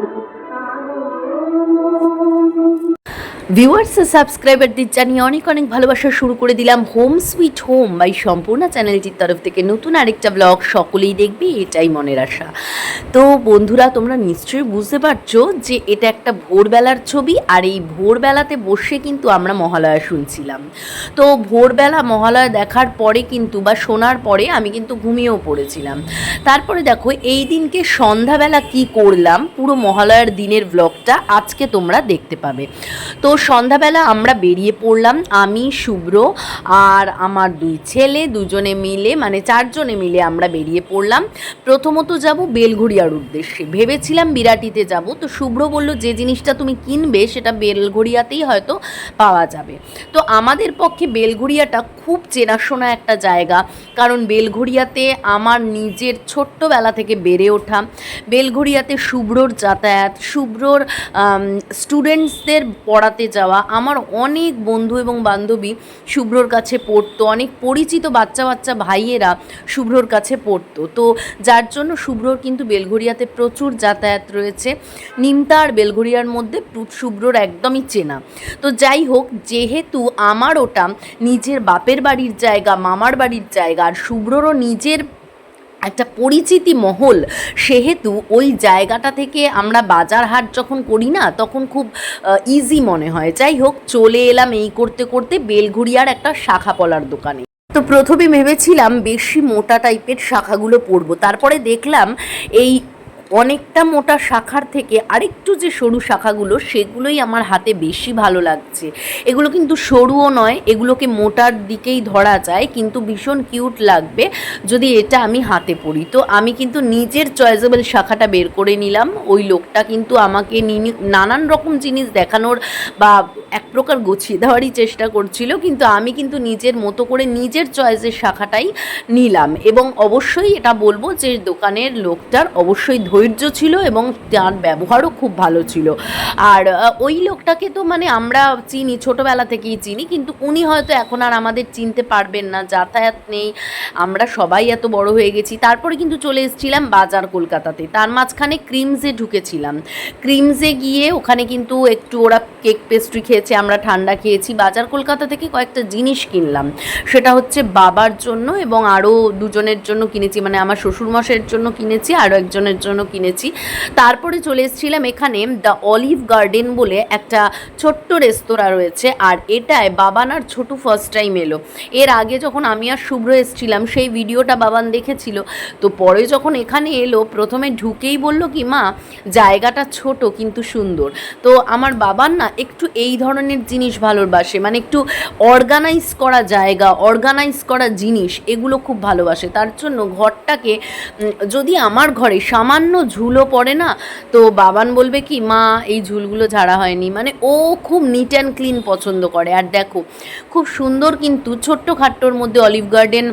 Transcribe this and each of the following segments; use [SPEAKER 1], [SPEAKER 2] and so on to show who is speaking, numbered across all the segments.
[SPEAKER 1] thank you viewers সাবস্ক্রাইবারদের জানিয়ে অনেক অনেক ভালোবাসা শুরু করে দিলাম। হোম সুইট হোম বাই সম্পূর্ণ চ্যানেলটির তরফ থেকে। নতুন আরেকটা ব্লগ সকলেই দেখবে, এটাই মনের আশা। তো বন্ধুরা, তোমরা নিশ্চয়ই বুঝতে পারছ যে এটা একটা ভোরবেলার ছবি, আর এই ভোরবেলাতে বসে কিন্তু আমরা মহালয়া শুনছিলাম। তো ভোরবেলা মহালয়া দেখার পরে কিন্তু বা শোনার পরে আমি কিন্তু ঘুমিয়েও পড়েছিলাম। তারপরে দেখো, এই দিনকে সন্ধ্যাবেলা কি করলাম, পুরো মহালয়ার দিনের ব্লগটা আজকে তোমরা দেখতে পাবে। তো সন্ধ্যাবেলা আমরা বেরিয়ে পড়লাম, আমি, শুভ্র আর আমার দুই ছেলে, দুজনে মিলে মানে চারজনে মিলে আমরা বেরিয়ে পড়লাম। প্রথমত যাব বেলঘড়িয়ার উদ্দেশ্যে। ভেবেছিলাম বিরাটিতে যাব, তো শুভ্র বলল, যে জিনিসটা তুমি কিনবে, সেটা বেলঘড়িয়াতেই হয়তো পাওয়া যাবে। তো আমাদের পক্ষে বেলঘড়িয়াটা খুব চেনাশোনা একটা জায়গা, কারণ বেলঘড়িয়াতে আমার নিজের ছোট্টবেলা থেকে বেড়ে ওঠা, বেলঘড়িয়াতে শুভ্রর যাতায়াত, শুভ্রর স্টুডেন্টসদের পড়াতে যাওয়া আমার অনেক বন্ধু এবং বান্ধবী শুভ্রর কাছে পড়তো, অনেক পরিচিত বাচ্চা বাচ্চা ভাইয়েরা শুভ্রর কাছে পড়তো। তো যার জন্য শুভ্রর কিন্তু বেলঘড়িয়াতে প্রচুর যাতায়াত রয়েছে। নিমতা আর বেলঘড়িয়ার মধ্যে শুভ্রর একদমই চেনা। তো যাই হোক, যেহেতু আমার ওটা নিজের বাপের বাড়ির জায়গা, মামার বাড়ির জায়গা, আর শুভ্ররও নিজের একটা পরিচিতি মহল। সেহেতু ওই জায়গাটা থেকে আমরা বাজার হাট যখন করি না, তখন খুব ইজি মনে হয়। যাই হোক, চলে এলাম এই করতে করতে বেলঘুরিয়ার একটা শাখা পলার দোকানে। তো প্রথমে ভেবেছিলাম বেশি মোটা টাইপের শাখাগুলো পরবো। তারপরে দেখলাম এই অনেকটা মোটা শাখার থেকে আরেকটু যে সরু শাখাগুলো, সেগুলোই আমার হাতে বেশি ভালো লাগছে। এগুলো কিন্তু সরুও নয়, এগুলোকে মোটার দিকেই ধরা যায়, কিন্তু ভীষণ কিউট লাগবে যদি এটা আমি হাতে পরি। তো আমি কিন্তু নিজের চয়েসেবল শাখাটা বের করে নিলাম। ওই লোকটা কিন্তু আমাকে নিনি- নানান রকম জিনিস দেখানোর বা এক প্রকার গুছিয়ে দেওয়ারই চেষ্টা করছিল, কিন্তু আমি কিন্তু নিজের মতো করে নিজের চয়েসের শাখাটাই নিলাম। এবং অবশ্যই এটা বলব যে দোকানের লোকটার অবশ্যই ধৈর্য ছিল এবং তার ব্যবহারও খুব ভালো ছিল। আর ওই লোকটাকে তো মানে আমরা চিনি, ছোটোবেলা থেকেই চিনি, কিন্তু উনি হয়তো এখন আর আমাদের চিনতে পারবেন না, যাতায়াত নেই, আমরা সবাই এত বড় হয়ে গেছি। তারপরে কিন্তু চলে এসেছিলাম বাজার কলকাতাতে। তার মাঝখানে ক্রিমসে ঢুকেছিলাম। ক্রিমসে গিয়ে ওখানে কিন্তু একটু ওরা কেক পেস্ট্রি খেয়েছে, আমরা ঠান্ডা খেয়েছি। বাজার কলকাতা থেকে কয়েকটা জিনিস কিনলাম। সেটা হচ্ছে বাবার জন্য এবং আরও দুজনের জন্য কিনেছি। মানে আমার শ্বশুরমশাইয়ের জন্য কিনেছি, আরও একজনের জন্য কিনেছি। তারপরে চলে এসেছিলাম এখানে দ্য অলিভ গার্ডেন বলে একটা ছোট্ট রেস্তোরাঁ রয়েছে, আর এটায় বাবানার ছোটু ফার্স্ট টাইম এলো। এর আগে যখন আমি আর শুভ্র এসেছিলাম, সেই ভিডিওটা বাবান দেখেছিল। তো পরে যখন এখানে এলো, প্রথমে ঢুকেই বলল কি, মা, জায়গাটা ছোট কিন্তু সুন্দর। তো আমার বাবার না একটু এই ধরনের জিনিস ভালোবাসে মানে একটু অর্গানাইজ করা জায়গা অর্গানাইজ করা জিনিস, এগুলো খুব ভালোবাসে। তার জন্য ঘরটাকে যদি আমার ঘরে সামান্য ঝুলও পড়ে না। তো বাবান বলবে কি, মা, এই ঝুলগুলো ঝাড়া হয়নি। মানে ও খুব নিট অ্যান্ড ক্লিন পছন্দ করে। আর দেখো, খুব সুন্দর কিন্তু ছোট্ট খাট্টোর মধ্যে অলিভ গার্ডেন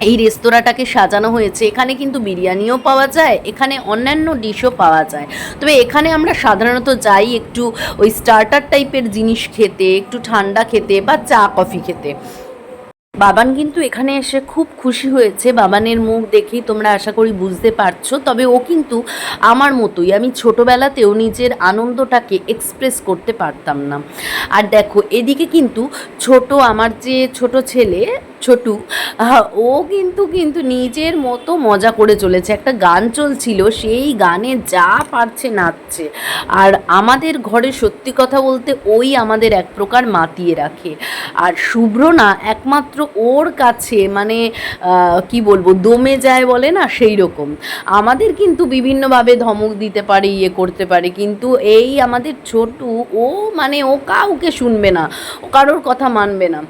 [SPEAKER 1] এই রেস্তোরাঁটাকে সাজানো হয়েছে। এখানে কিন্তু বিরিয়ানিও পাওয়া যায়, এখানে অন্যান্য ডিশও পাওয়া যায়। তবে এখানে আমরা সাধারণত যাই একটু ওই স্টার্টার টাইপের জিনিস খেতে, একটু ঠান্ডা খেতে বা চা, কফি খেতে। বাবান কিন্তু এখানে এসে খুব খুশি হয়েছে। বাবানের মুখ দেখেই তোমরা আশা করি বুঝতে পারছ। তবে ও কিন্তু আমার মতোই। আমি ছোটোবেলাতেও নিজের আনন্দটাকে এক্সপ্রেস করতে পারতাম না। আর দেখো, এদিকে কিন্তু ছোট, আমার যে ছোট ছেলে ছোটু ও কিন্তু কিন্তু নিজের মতো মজা করে চলেছে। একটা গান চলছিল, সেই গানে যা পারছে নাচছে। আর আমাদের ঘরে সত্যি কথা বলতে ওই আমাদের এক প্রকার মাতিয়ে রাখে। আর শুভ্র না একমাত্র ওর কাছে মানে কি বলব, দমে যায় বলে না, সেই রকম। আমাদের কিন্তু বিভিন্নভাবে ধমক দিতে পারে ইয়ে করতে পারে, কিন্তু এই আমাদের ছোটু, ও মানে ও কাউকে শুনবে না, ও কারোর কথা মানবে না।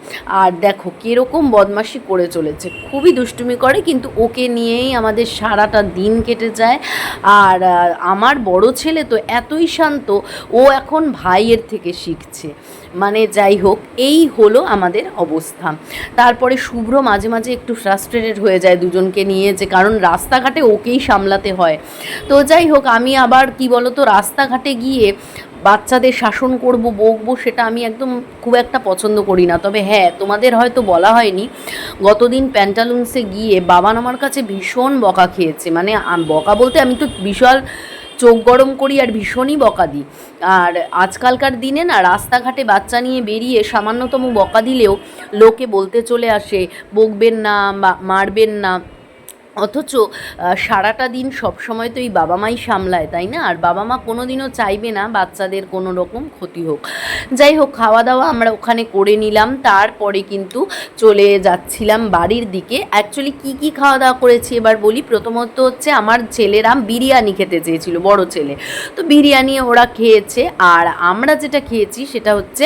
[SPEAKER 1] আর দেখো, কীরকম বদমাশি করে চলেছে। খুবই দুষ্টুমি করে, কিন্তু ওকে নিয়েই আমাদের সারাটা দিন কেটে যায়। আর আমার বড় ছেলে তো এতই শান্ত, ও এখন ভাইয়ের থেকে শিখছে। মানে যাই হোক, এই হলো আমাদের অবস্থা। তারপরে শুভ্র মাঝে মাঝে একটু ফ্রাস্ট্রেটেড হয়ে যায় দুজনকে নিয়ে যে, কারণ রাস্তাঘাটে ওকেই সামলাতে হয়। তো যাই হোক, আমি আবার কি বলতো, রাস্তাঘাটে গিয়ে বাচ্চাদের শাসন করব, বকবো, সেটা আমি একদম খুব একটা পছন্দ করি না। তবে হ্যাঁ তোমাদের হয়তো বলা হয়নি, গতদিন প্যান্টালুন্সে গিয়ে বাবান আমার কাছে ভীষণ বকা খেয়েছে। মানে বকা বলতে আমি তো বিশাল চোখ গরম করি আর ভীষণই বকা দিই। আর আজকালকার দিনে না, রাস্তাঘাটে বাচ্চা নিয়ে বেরিয়ে সামান্যতম বকা দিলেও লোকে বলতে চলে আসে, বকবেন না মারবেন না। অথচ সারাটা দিন সবসময় তো এই বাবা মাই সামলায়, তাই না? আর বাবা মা কোনো দিনও চাইবে না বাচ্চাদের কোনো রকম ক্ষতি হোক। যাই হোক খাওয়া দাওয়া আমরা ওখানে করে নিলাম। তারপরে কিন্তু চলে যাচ্ছিলাম বাড়ির দিকে। অ্যাকচুয়ালি কি কি খাওয়া দাওয়া করেছি এবার বলি? প্রথমত হচ্ছে আমার ছেলেরা বিরিয়ানি খেতে চেয়েছিল, বড় ছেলে। তো বিরিয়ানি ওরা খেয়েছে, আর আমরা যেটা খেয়েছি সেটা হচ্ছে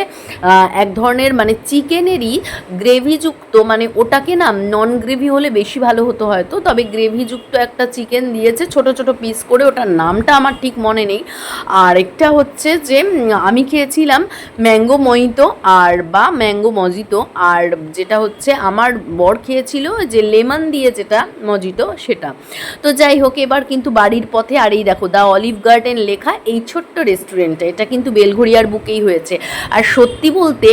[SPEAKER 1] এক ধরনের মানে চিকেনেরই গ্রেভিযুক্ত মানে ওটাকে না নন গ্রেভি হলে বেশি ভালো হতো হয়তো, তবে গ্রেভিযুক্ত একটা চিকেন দিয়েছে, ছোট ছোট পিস করে, ওটার নামটা আমার ঠিক মনে নেই। আর একটা হচ্ছে যে আমি খেয়েছিলাম ম্যাঙ্গো মহিতো আর বা ম্যাঙ্গো মজিতো, আর যেটা হচ্ছে আমার বর খেয়েছিল যে লেমন দিয়ে যেটা মজিতো সেটা। তো যাই হোক, এবার কিন্তু বাড়ির পথে, আর এই দেখো দ্য অলিভ গার্ডেন লেখা এই ছোট্ট রেস্টুরেন্টে, এটা কিন্তু বেলঘড়িয়ার বুকেই হয়েছে। আর সত্যি বলতে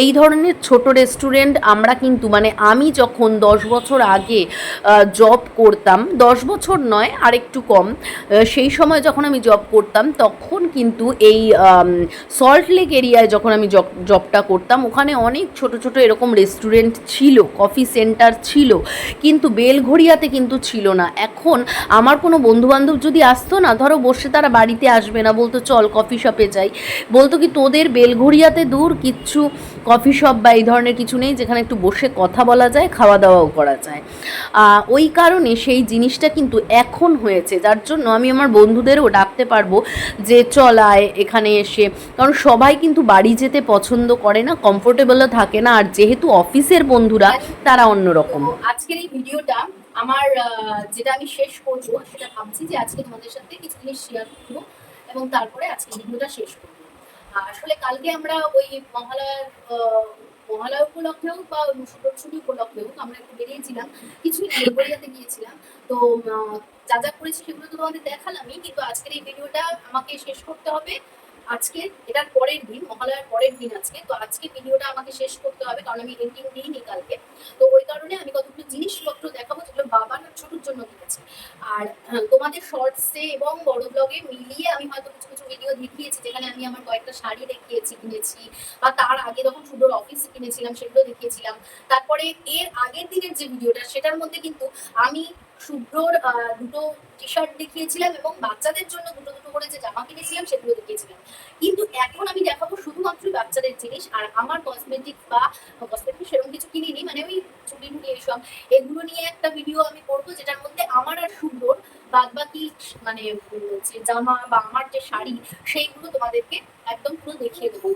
[SPEAKER 1] এই ধরনের ছোট রেস্টুরেন্ট আমরা কিন্তু মানে আমি যখন দশ বছর আগে জব করতাম, দশ বছর নয় আর একটু কম সেই সময় যখন আমি জব করতাম, তখন কিন্তু এই সল্ট লেক এরিয়ায় যখন আমি জবটা করতাম, ওখানে অনেক ছোট ছোট এরকম রেস্টুরেন্ট ছিল কফি সেন্টার ছিল, কিন্তু বেলঘড়িয়াতে কিন্তু ছিল না। এখন আমার কোনো বন্ধুবান্ধব যদি আসতো না, ধরো বসে তারা বাড়িতে আসবে না, বলতো চল কফি শপে যাই। বলতো কি, তোদের বেলঘড়িয়াতে দূর, কিচ্ছু কফি শপ বা এই ধরনের কিছু নেই যেখানে একটু বসে কথা বলা যায় খাওয়া দাওয়াও করা যায়। ওই কারণে সেই জিনিসটা কিন্তু এখন হয়েছে, যার জন্য আমি আমার বন্ধুদেরও ডাকতে পারব যে, চল আয় এখানে এসে। কারণ সবাই কিন্তু বাড়ি যেতে পছন্দ করে না, কমফোর্টেবলও থাকে না, আর যেহেতু অফিসের বন্ধুরা, তারা অন্যরকম।
[SPEAKER 2] আজকের এই ভিডিওটা আমার যেটা আমি শেষ করব, সেটা ভাবছি যে আজকে তোমাদের সাথে কিছু জিনিস শেয়ার করব এবং তারপরে আজকে ভিডিওটা শেষ করব। আসলে কালকে আমরা ওই মহালয়ার মহালয়া উপলক্ষে হোক বা শুভ- ছুটি উপলক্ষে হোক আমরা একটু বেরিয়েছিলাম, কিছু গড়িয়াতে গিয়েছিলাম। তো যা যা করেছি সেগুলো তো তোমাদের দেখালামই, কিন্তু আজকের এই ভিডিওটা আমাকে শেষ করতে হবে। আজকে, এটার পরের দিন, মহালয়ার পরের দিন আজকে, তো আজকে ভিডিওটা আমাকে শেষ করতে হবে, কারণ আমি এন্ডিং দিইনি কালকে। তো ওই কারণে আমি কতগুলো জিনিসপত্র দেখাবো যেগুলো বাবা না ছোটোর জন্য কিনেছি আর তোমাদের শর্টসে এবং বড় ব্লগে মিলিয়ে আমি হয়তো কিছু কিছু ভিডিও দেখিয়েছি, যেখানে আমি আমার কয়েকটা শাড়ি দেখিয়েছি, কিনেছি, বা তার আগে যখন শুভ্রর অফিসে কিনেছিলাম, সেগুলো দেখিয়েছিলাম। তারপরে এর আগের দিনের যে ভিডিওটা সেটার মধ্যে কিন্তু আমি শুভ্রর দুটো টি শার্ট দেখিয়েছিলাম এবং বাচ্চাদের জন্য দুটো দুটো করে যে জামা কিনেছিলাম সেগুলো দেখিয়েছিলাম। কিন্তু এখন আমি দেখাবো শুধুমাত্র বাচ্চাদের জিনিস আর আমার কসমেটিক বা কসমেটিক সেরকম কিছু কিনিনি। মানে ওই চুড়ি মুড়ি এইসব, এগুলো নিয়ে একটা ভিডিও আমি করব যেটার মধ্যে আমার আর শুভ্রর বাদ বাকি মানে যে জামা বা আমার যে শাড়ি সেইগুলো তোমাদেরকে একদম পুরো দেখিয়ে দেবো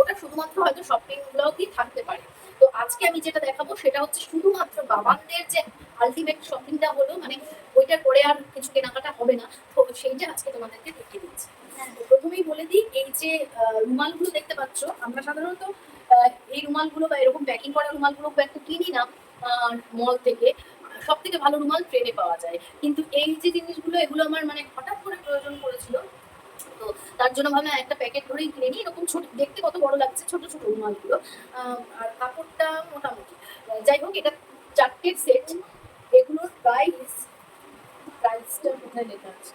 [SPEAKER 2] ওটা শুধুমাত্র হয়তো শপিং ব্লগই থাকতে পারে। তো আজকে আমি যেটা দেখাবো সেটা হচ্ছে শুধুমাত্র বাবানদের যে আলটিমেট শপিংটা হলো মানে ওইটার পরে আর কিছু কেনাকাটা হবে না তো সেইটা আজকে তোমাদেরকে দেখিয়ে দিচ্ছি। প্রথমেই বলে দিই এই যে রুমালগুলো দেখতে পাচ্ছ আমরা সাধারণত এই রুমালগুলো বা এরকম প্যাকিং করা রুমালগুলো খুব একটা কিনি না মল থেকে। সব থেকে ভালো রুমাল ট্রেনে পাওয়া যায়। কিন্তু এই যে জিনিসগুলো এগুলো আমার মানে হঠাৎ করে প্রয়োজন পড়েছিল তো তার জন্য ভাবলাম একটা প্যাকেট ধরেই কিনে নিই। এরকম ছোট, দেখতে কত বড় লাগছে, ছোট ছোট রুমালগুলো। আর কাপড়টা মোটামুটি। যাই হোক, এটা চারটের সেট এগুলোর প্রাইস প্রাইসটা কোথায় লেখা আছে?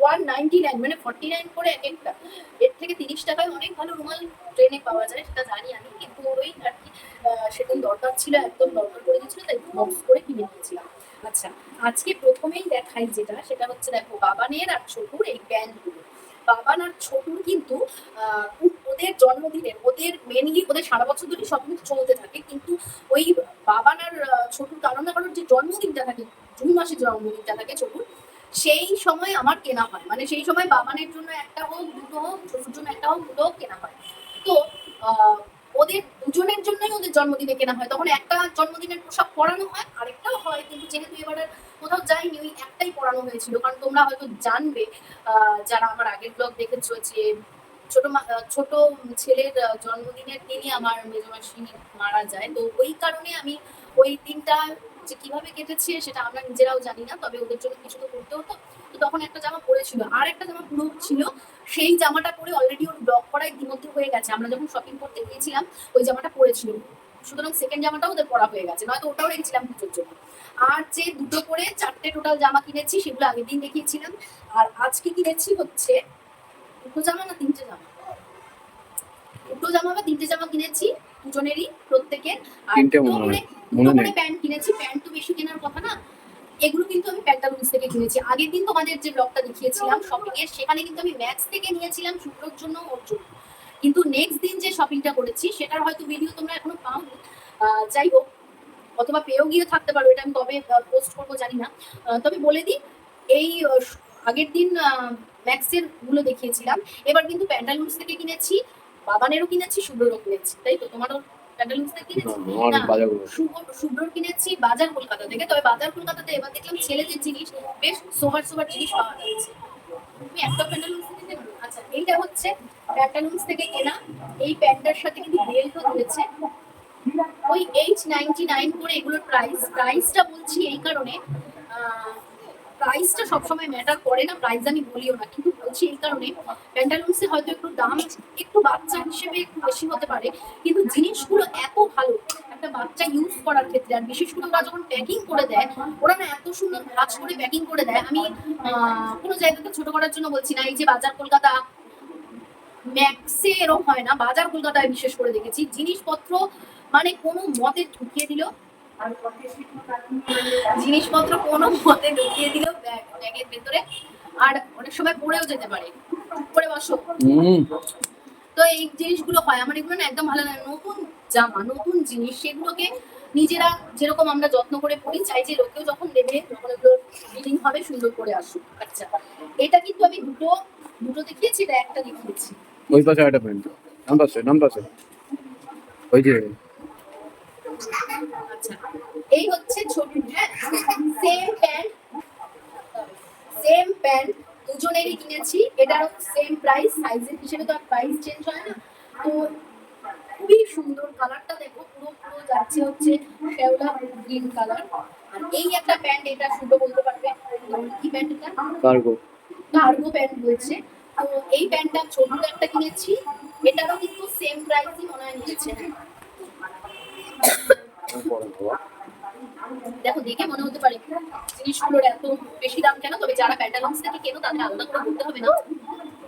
[SPEAKER 2] ওয়ান নাইনটি নাইন মানে ফর্টি নাইন করে এক একটা। এর থেকে তিরিশ টাকায় অনেক ভালো রুমাল ট্রেনে পাওয়া যায়, সেটা জানি আমি, কিন্তু ওই আর কি সেদিন দরকার ছিল, একদম দরকার করে দিয়েছিল, তাই বক্স করে কিনে নিয়েছিলাম। আচ্ছা আজকে প্রথমেই দেখাই যেটা, সেটা হচ্ছে দেখো, বাবানের আর ছোটুর এই প্যান্টগুলো বাবান আর ছোটুর কিন্তু ওদের জন্মদিনের ওদের মেনলি ওদের সারা বছর ধরে সব কিছু চলতে থাকে, কিন্তু ওই বাবান আর ছোটুর কারণ না, কারণ যে জন্মদিনটা থাকে, জুন মাসে জন্মদিনটা থাকে ছোটুর সেই সময় আমার কেনা হয়। মানে সেই সময় বাবানের জন্য একটা হোক, দুটো হোক ছোটুর জন্য একটা হোক, দুটো হোক কেনা হয়। তো ওদের দুজনের জন্যই ওদের জন্মদিনে কেনা হয়। তখন একটা জন্মদিনের পোশাক পরানো হয়, আরেকটাও হয়। কিন্তু যেহেতু এবারে কোথাও যাইনি, ওই একটাই পরানো হয়েছিল। কারণ তোমরা হয়তো জানবে যারা আমার আগের ব্লগ দেখেছ যে ছোট ছোট ছেলের জন্মদিনের দিনই আমার মেজমাসি মারা যায়। তো ওই কারণে আমি ওই দিনটা যে কীভাবে কেটেছে সেটা আমরা নিজেরাও জানি না, তবে ওদের জন্য কিছু তো করতে হতো। তো তখন একটা জামা পরেছিল। আর একটা জামা পুরো ছিল, সেই জামাটা পরে অলরেডি ওর ব্লক করা ইতিমধ্যে হয়ে গেছে। আমরা যখন শপিং করতে গিয়েছিলাম, ওই জামাটা পরেছিল। সুতরাং সেকেন্ড জামাটাও ওদের পরা হয়ে গেছে, নয়তো ওটাও রেখেছিলাম পুজোর জন্য। আর যে দুটো করে চারটে টোটাল জামা কিনেছি, সেগুলো আগের দিন দেখিয়েছিলাম। আর আজকে কিনেছি হচ্ছে দুটো জামা না তিনটে জামা? দুটো জামা বা তিনটে জামা কিনেছি দুজনেরই প্রত্যেকের। আর দুটো করে দুটো করে প্যান্ট কিনেছি প্যান্ট তো বেশি কেনার কথা না। এগুলো কিন্তু আমি প্যান্টালুন্স থেকে কিনেছি। আগের দিন তোমাদের যে ব্লগটা দেখিয়েছিলাম শপিং এর সেখানে কিন্তু আমি ম্যাক্স থেকে নিয়েছিলাম শুক্রোর জন্য ওর জন্য। কিন্তু নেক্সট দিন যে শপিংটা করেছি সেটার হয়তো ভিডিও তোমরা এখনও পাও যাই হোক অথবা পেয়েও গিয়ে থাকতে পারো এটা আমি কবে পোস্ট করব জানি না। তবে বলে দিই এই আগের দিন ম্যাক্সেরগুলো দেখিয়েছিলাম। এবার কিন্তু প্যান্টালুন্স থেকে কিনেছি। বাবানেরও কিনেছি শুভ্ররও কিনেছি। তাই তো? তোমারও প্যান্টালুন্স থেকে কিনেছি?
[SPEAKER 3] বাজার
[SPEAKER 2] শুভ্রর কিনেছি বাজার কলকাতা থেকে। তবে বাজার কলকাতাতে এবার দেখলাম ছেলেদের জিনিস বেশ জিনিস পাওয়া যাচ্ছে। তুমি একটা প্যান্টালুন্স থেকে আচ্ছা এইটা হচ্ছে প্যান্টালুন্স থেকে কেনা। এই প্যান্টার সাথে কিন্তু বেল্টও রয়েছে। ওই এইট নাইনটি নাইন করে এগুলোর প্রাইস প্রাইসটা বলছি এই কারণে প্রাইসটা সবসময় ম্যাটার করে না প্রাইস আমি বলিও না, কিন্তু বলছি এই কারণে প্যান্টালুন্সে হয়তো একটু দাম একটু বাচ্চা হিসেবে একটু বেশি হতে পারে, কিন্তু জিনিসগুলো এত ভালো একটা বাচ্চা ইউজ করার ক্ষেত্রে, আর বিশেষ করে ওরা যখন প্যাকিং করে দেয়, ওরা না এত সুন্দর ভাজ করে প্যাকিং করে দেয়, আমি কোনো জায়গাকে ছোট করার জন্য বলছি না, এই যে বাজার কলকাতা ম্যাক্সে এরকম হয় না, বাজার কলকাতায় বিশেষ করে দেখেছি, জিনিসপত্র মানে কোনো মতে ঢুকিয়ে দিল জিনিসপত্র কোনো মতে ঢুকিয়ে দিল ব্যাগ ব্যাগের ভেতরে আর অনেক সময় পড়েও যেতে পারে। পরে বসো। তো এই জিনিসগুলো হয়। আমার এগুলো না একদম ভালো লাগে নতুন জামা নতুন জিনিস সেগুলোকে নিজেরা যেরকম আমরা যত্ন করে পড়ি চাই যে লোকেও যখন দেবে তখন এগুলো ফিটিং হবে সুন্দর করে আসুক। আচ্ছা এটা কিন্তু আমি দুটো দুটো দেখিয়েছি এটা একটা দেখিয়েছি।
[SPEAKER 3] ওই পাশে একটা প্যান্ট নাম পাশে নাম পাশে ওই যে
[SPEAKER 2] আচ্ছা এই হচ্ছে ছোট সেম প্যান্ট সেম প্যান্ট দুজনেরই কিনেছি। এটারও সেম প্রাইস সাইজের হিসেবে তো আর প্রাইস চেঞ্জ হয় না। তো খুবই সুন্দর কালারটা দেখো পুরো পুরো যাচ্ছে হচ্ছে শ্যাওলা গ্রিন কালার আর এই একটা প্যান্ট এটা শুধু বলতে পারবে। কি প্যান্ট এটা?
[SPEAKER 3] কার্গো
[SPEAKER 2] কার্গো প্যান্ট রয়েছে তো এই প্যান্টটা ছোট একটা কিনেছি। এটারও কিন্তু সেম প্রাইসই মনে হয় নিয়েছে। দেখো, দেখে মনে হতে পারে জিনিসগুলোর এত বেশি দাম কেন? তবে যারা প্যান্টালন্স থেকে কেনো, তাদের আলাদা করে বলতে হবে না।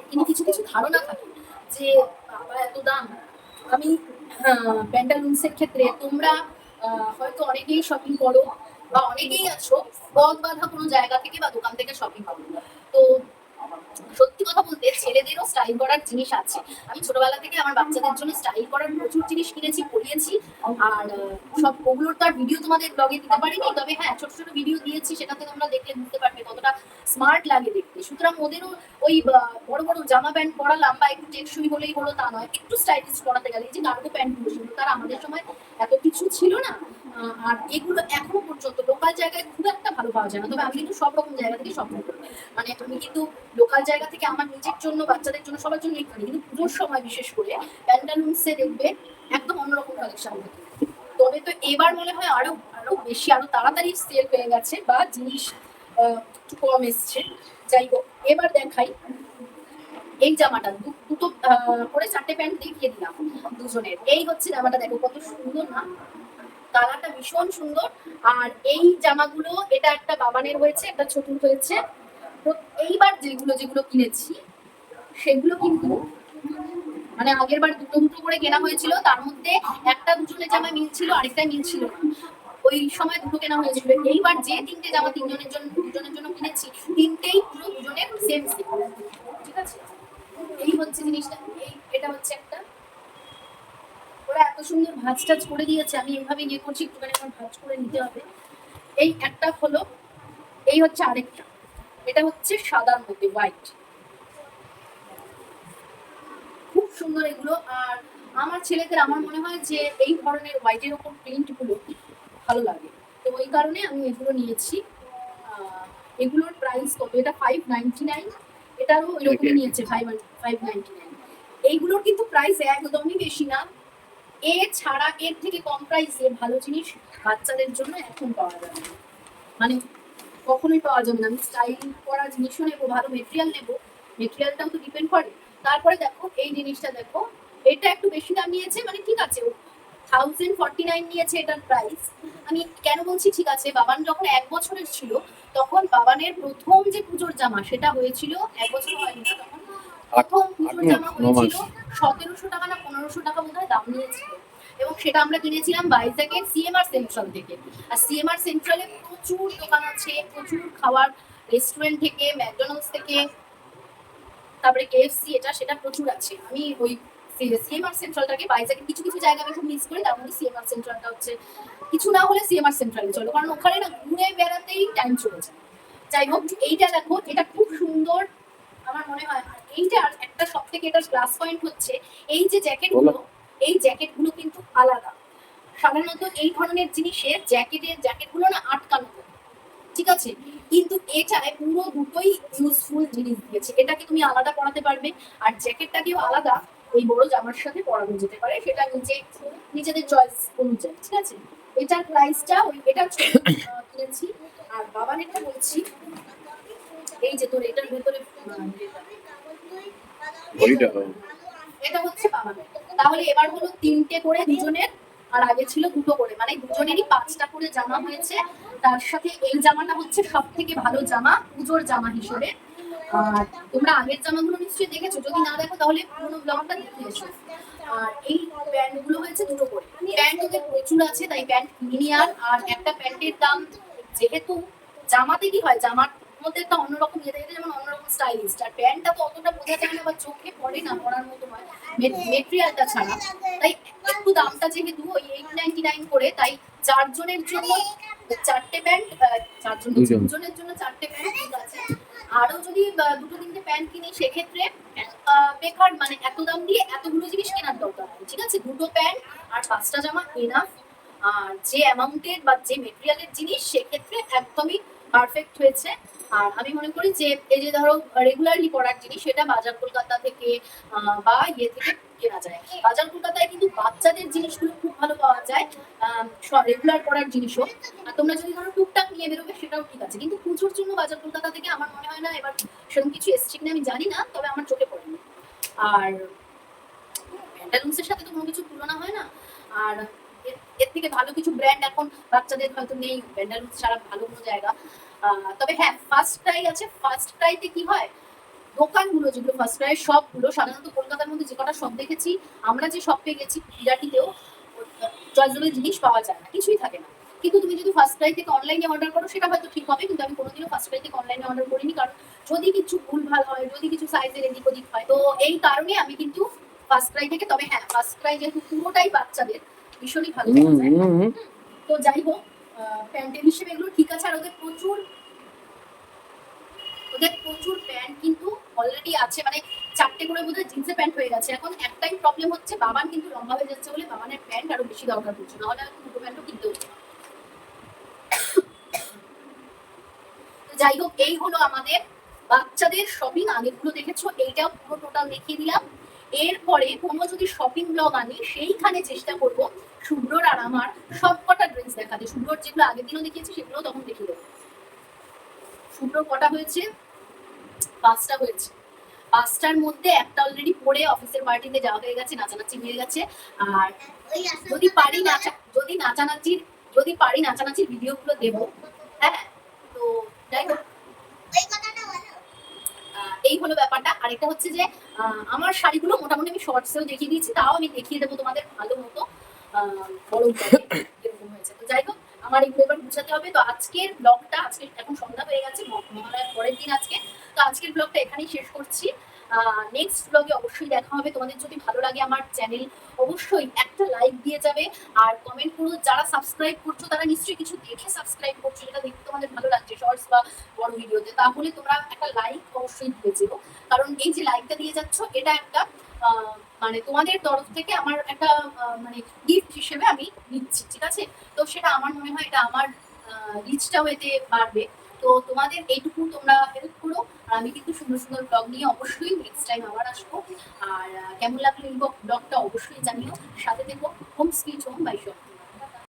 [SPEAKER 2] কিন্তু কিছু কিছু ধারণা থাকে যে, বাবা, এত দাম। আমি প্যান্টালুন্সের ক্ষেত্রে তোমরা হয়তো অনেকেই শপিং করো বা অনেকেই আছো বদ বাঁধা কোনো জায়গা থেকে বা দোকান থেকে শপিং করো। তো সত্যি কথা বলতে ছেলেদেরও স্টাইল করার জিনিস আছে। আমি ছোটবেলা থেকে আমার বাচ্চাদের জন্য স্টাইল করার প্রচুর জিনিস কিনেছি, পরিয়েছি। আর সব ওগুলোর তো আর ভিডিও তোমাদের ব্লগে দিতে পারিনি, তবে হ্যাঁ ছোট ছোট ভিডিও দিয়েছি, সেটাতে তোমরা দেখলে বুঝতে পারবে কতটা স্মার্ট লাগে দেখতে। সুতরাং ওদেরও ওই বড় বড় জামা প্যান্ট পরালাম বা একটু টেকসই হলেই হলো তা নয়, একটু স্টাইলিশ পরাতে গেলে যে কার্গো প্যান্টগুলো ছিল তার আমাদের সময় এত কিছু ছিল না। আর এগুলো এখনও পর্যন্ত লোকাল জায়গায় খুব একটা ভালো পাওয়া যায় না, তবে আমি কিন্তু সব রকম জায়গা থেকে শপিং করি। মানে আমি কিন্তু লোকাল জায়গা থেকে আমার নিজের জন্য, বাচ্চাদের জন্য, সবার জন্য কিনি কিন্তু পুজোর সময় বিশেষ করে প্যান্টালুন্সে দেখবে একদম অন্যরকম কালেকশন থাকে। তবে তো এবার মনে হয় আরও আরও বেশি, আরও তাড়াতাড়ি সেল হয়ে গেছে বা জিনিস একটু কম এসছে। যাই হোক, এবার দেখাই। এই জামাটা দুটো করে চারটে প্যান্ট দেখিয়ে দিলাম দুজনের। এই হচ্ছে জামাটা, দেখো কত সুন্দর না? কালারটা ভীষণ সুন্দর। আর এই জামাগুলো, এটা একটা বাবানের হয়েছে, একটা ছোটুর হয়েছে। এইবার যেগুলো যেগুলো কিনেছি, সেগুলো কিন্তু মানে আগের বার দুটো দুটো করে কেনা হয়েছিল, তার মধ্যে একটা দুজনের জামা মিলছিল আরেকটা মিলছিল না। ওই সময় দুটো কেনা হয়েছিল। এইবার যে তিনটে জামা তিনজনের জন্য, দুজনের জন্য কিনেছি, তিনটেই পুরো দুজনের সেম ঠিক আছে? এই হচ্ছে জিনিসটা। এই এটা হচ্ছে একটা। ওরা এত সুন্দর ভাজ টাজ করে দিয়েছে, আমি এইভাবে ইয়ে করছি, একটুখানি আমার ভাজ করে নিতে হবে। এই একটা হলো, এই হচ্ছে আরেকটা। এটা হচ্ছে সাদার মধ্যে হোয়াইট খুব সুন্দর এগুলো। আর আমার ছেলেদের আমার মনে হয় যে এই ধরনের হোয়াইটের ওপর প্রিন্টগুলো ভালো লাগে। তো ওই কারণে আমি এগুলো নিয়েছি। এগুলোর প্রাইস কত? এটা ফাইভ নাইনটি নাইন এটারও এরকমই নিয়েছে ফাইভ ফাইভ নাইনটি নাইন এইগুলোর কিন্তু প্রাইস একদমই বেশি না। এ ছাড়া এর থেকে কম প্রাইসে ভালো জিনিস বাচ্চাদের জন্য এখন পাওয়া যাবে মানে কখনোই পাওয়া যাবে না। আমি স্টাইল করা জিনিসও নেব ভালো মেটেরিয়াল নেব। মেটেরিয়ালটাও তো ডিপেন্ড করে। তারপরে দেখো এই জিনিসটা দেখো এটা একটু বেশি দাম নিয়েছে মানে ঠিক আছে থাউজেন্ড ফর্টি নাইন নিয়েছে এটার প্রাইস আমি কেন বলছি ঠিক আছে বাবান যখন এক বছরের ছিল তখন বাবানের প্রথম যে পুজোর জামা সেটা হয়েছিল এক বছর হয়নি না তখন প্রথম পুজোর জামা হয়েছিল সতেরোশো টাকা না পনেরোশো টাকা দাম নিয়েছিল। এবং সেটা আমরা কিনেছিলাম বাইজাকের সিএমআর সেন্ট্রাল থেকে। আর সিএমআর সেন্ট্রালে প্রচুর দোকান আছে প্রচুর খাবার রেস্টুরেন্ট থেকে ম্যাকডোনাল্ডস থেকে তারপরে কেএফসি এটা সেটা প্রচুর আছে। আমি ওই সিএমআর সেন্ট্রালটাকে বাইজাকে কিছু কিছু জায়গা আমি খুব মিস করি তার মধ্যে সিএমআর সেন্ট্রালটা হচ্ছে কিছু না হলে সিএমআর সেন্ট্রালে চলো। কারণ ওখানে না ঘুরে বেড়াতেই টাইম চলে যায়। যাই হোক এইটা দেখো এটা খুব সুন্দর আমার মনে হয়। আর এইটা একটা সব থেকে এটা প্লাস পয়েন্ট হচ্ছে এই যে জ্যাকেটগুলো এই জ্যাকেটগুলো কিন্তু আলাদা। সাধারণত এই ধরনের জিনিসে জ্যাকেটের জ্যাকেটগুলো না আটকানো থাকে। ঠিক আছে? কিন্তু এটায় পুরো দুটোই ইউজফুল জিনিস দিয়েছে। এটাকে তুমি আলাদা পরাতে পারবে আর জ্যাকেটটাকেও আলাদা এই বড় জামার সাথে পরানো যেতে পারে। সেটা নিজে নিজেদের চয়েস অনুযায়ী ঠিক আছে? এটার প্রাইসটা ওই এটা কিনেছি। আর বাবানেরটা বলছি এই যে তোর এটার ভেতরে এটা। এটা হচ্ছে বাবানের তাহলে এবার হলো তিনটে করে দুজনের আর আগে ছিল দুটো করে। মানে দুজনেরই পাঁচটা করে জামা হয়েছে। তার সাথে এই জামাটা হচ্ছে সব থেকে ভালো জামা, পুজোর জামা হিসেবে। আর তোমরা আগের জামাগুলো নিশ্চয়ই দেখেছ। যদি না দেখো, তাহলে পুরোনো ব্লগটা দেখে এসো। আর এই প্যান্টগুলো হয়েছে দুটো করে। প্যান্ট ওদের প্রচুর আছে, তাই প্যান্ট মিনিয়ার আর একটা প্যান্টের দাম যেহেতু জামাতে কি হয়, জামার মধ্যে একটা অন্যরকম ইয়ে থাকে, যেমন অন্যরকম স্টাইলিস্ট আর প্যান্টটা তো অতটা বোঝা যায় না বা চোখে পড়ে না পড়ার মতো হয়। মেটেরিয়ালটা ছাড়া। তাই একটু দামটা যেহেতু ওই এইট নাইনটি নাইন করে তাই চারজনের জন্য চারটে প্যান্ট চারজন দুজনের জন্য চারটে প্যান্ট ঠিক আছে। আরও যদি দুটো তিনটে প্যান্ট কিনি সেক্ষেত্রে বেকার মানে এত দাম দিয়ে এতগুলো জিনিস কেনার দরকার নেই ঠিক আছে? দুটো প্যান্ট আর পাঁচটা জামা এনাফ আর যে অ্যামাউন্টের বা যে মেটেরিয়ালের জিনিস সেক্ষেত্রে একদমই পারফেক্ট হয়েছে। আর আমি মনে করি যে এই যে ধরো রেগুলারলি পড়ার জিনিস সেটা বাজার কলকাতা থেকে বা ইয়ে থেকে কেনা যায়। বাজার কলকাতায় কিন্তু বাচ্চাদের জিনিসগুলো খুব ভালো পাওয়া যায়। রেগুলার পড়ার জিনিসও। আর তোমরা যদি ধরো টুকটাক নিয়ে বেরোবে, সেটাও ঠিক আছে। কিন্তু পুজোর জন্য বাজার কলকাতা থেকে আমার মনে হয় না এবার সেরকম কিছু এসছে কিনা আমি জানি না, তবে আমার চোখে পড়েনি। আর প্যান্টালুন্সের সাথে তো কোনো কিছু তুলনা হয় না। আর এর- থেকে ভালো কিছু ব্র্যান্ড এখন বাচ্চাদের হয়তো নেই প্যান্টালুন্স ছাড়া ভালো কোনো জায়গা। তবে হ্যাঁ ফার্স্ট ক্রাই আছে। ফার্স্ট ক্রাইতে কি হয়? দোকানগুলো যেগুলো ফার্স্ট ক্রাই সবগুলো সাধারণত কলকাতার মধ্যে যে কটা শপ দেখেছি আমরা যে শপে গেছি বিরাটিতেও চয়েসেবল জিনিস পাওয়া যায় না কিছুই থাকে না। কিন্তু তুমি যদি ফার্স্ট ক্রাই থেকে অনলাইনে অর্ডার করো সেটা হয়তো ঠিক হবে কিন্তু আমি কোনোদিনও ফার্স্ট ক্রাই থেকে অনলাইনে অর্ডার করিনি কারণ যদি কিছু ভুল ভালো হয় যদি কিছু সাইজের এদিক ওদিক হয় তো এই কারণে আমি কিন্তু ফার্স্ট ক্রাই থেকে তবে হ্যাঁ ফার্স্ট ক্রাই যেহেতু পুরোটাই বাচ্চাদের ভীষণই ভালো তো যাই হোক প্যান্টের হিসেবে এগুলো ঠিক আছে আর ওদের প্রচুর ওদের প্রচুর প্যান্ট কিন্তু অলরেডি আছে মানে চারটে করে বোধহয় জিন্সের প্যান্ট হয়ে গেছে। এখন একটাই প্রবলেম হচ্ছে বাবান কিন্তু লম্বা হয়ে যাচ্ছে বলে বাবানের প্যান্ট আরও বেশি দরকার পড়ছে। নাহলে হয়তো দুটো প্যান্টও কিনতে হচ্ছে। যাই হোক, এই হলো আমাদের বাচ্চাদের শপিং আগেরগুলো দেখেছ, এইটাও পুরো টোটাল দেখিয়ে দিলাম। এরপরে কোনো যদি শপিং ব্লগ আনি, সেইখানে চেষ্টা করব শুভ্রর আর আমার সব কটা ড্রেস দেখাতে। শুভ্রর যেগুলো আগের দিনও দেখিয়েছি সেগুলো তখন দেখিয়ে দেবো। শুভ্রর কটা হয়েছে? পাঁচটা হয়েছে। পাঁচটার মধ্যে একটা অলরেডি পরে অফিসের পার্টিতে যাওয়া হয়ে গেছে নাচানাচি হয়ে গেছে। আর যদি পারি নাচা যদি নাচানাচির যদি পারি নাচানাচির ভিডিওগুলো দেবো। হ্যাঁ? তো যাই হোক। এই হলো ব্যাপারটা। আরেকটা হচ্ছে যে আমার শাড়িগুলো মোটামুটি আমি শর্টসেও দেখিয়ে দিয়েছি তাও আমি দেখিয়ে দেবো তোমাদের ভালো মতো। আহ, বড় এরকম হয়েছে। তো যাই হোক আমার এগুলো এবার বুঝাতে হবে। তো আজকের ব্লগটা আজকে এখন সন্ধ্যা হয়ে গেছে মহ- মহালয়ার পরের দিন আজকে। তো আজকের ব্লগটা এখানেই শেষ করছি। নেক্সট ব্লগে অবশ্যই দেখা হবে। তোমাদের যদি ভালো লাগে আমার চ্যানেল অবশ্যই একটা লাইক দিয়ে যাবে। আর কমেন্ট করো, যারা সাবস্ক্রাইব করছ, তারা নিশ্চয়ই কিছু দেখে সাবস্ক্রাইব করছ, যেটা দেখতে তোমাদের ভালো লাগছে শর্টস বা বড় ভিডিওতে তাহলে তোমরা একটা লাইক অবশ্যই দিয়ে যেও। কারণ এই যে লাইকটা দিয়ে যাচ্ছ, এটা একটা মানে তোমাদের তরফ থেকে আমার একটা মানে গিফট হিসেবে আমি নিচ্ছি, ঠিক আছে? তো সেটা আমার মনে হয় এটা আমার রিচটাও এতে বাড়বে তো তোমাদের এইটুকু তোমরা হেল্প করো, আর আমি কিন্তু সুন্দর সুন্দর ব্লগ নিয়ে অবশ্যই নেক্সট টাইম আবার আসব। আর কেমন লাগল এই ব্লগটা অবশ্যই জানিও। সাথে দেখো home speech home by shop